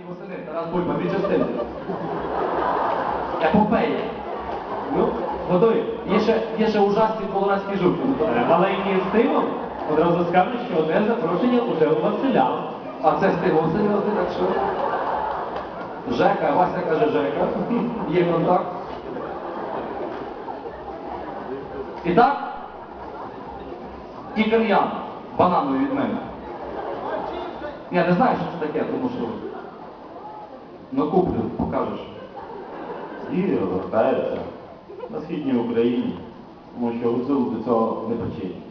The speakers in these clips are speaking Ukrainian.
Божественні восени, Тарас Бульба, дві частини. Епопея. Ну, готові. Є ще, є ще ужасні колорадські жуки. Ну, то- Е, Маленький стимул одразу скажу, що одне запрошення уже у Василя. А це стимул серйозний, так що. Жека, Вася каже Жека. Є контакт. І так. І кальян банановий від мене. Я не знаю, що це таке, тому що. Ну куплю, покажеш. І розвертається на східній Україні, тому що гуцул до цього не причинні.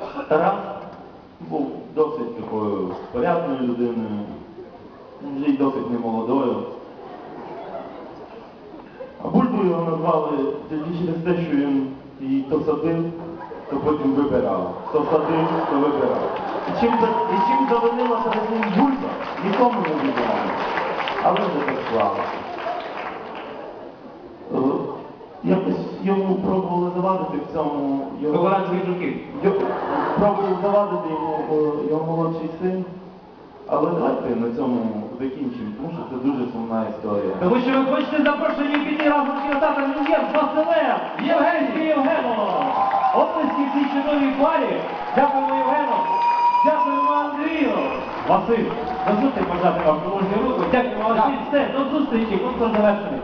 Е, Тарас був досить такою порядною людиною, вже й досить немолодою. А бульбу його назвали тільки через те, що він її то садив, то потім вибирав. То садив, то вибирав. І чим, і чим завинилася за ним бульба, нікому не відомо. Але вже так склалося. Е, Якось йому пробували завадити в цьому. його- Пробував завадити йому е, його молодший син. Але давайте на цьому закінчимо, тому що це дуже сумна історія. Тому що ви хочете запрошені піти разом з кінотеатром Люм'єр з Василем Євгенським Євгеном. Оплески цій чудовій парі. Дякуємо Євгену. Дякуємо до Василь, бажати вам дружню руку. Дякуємо Василь. Все, до зустрічі, конкурс завершений.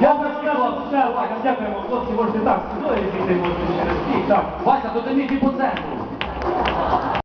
Дякую, дякуємо, дякуємо, хлопці, можете так, сюди, якщо можете через стій, так. Вася, то ти міг і по центру.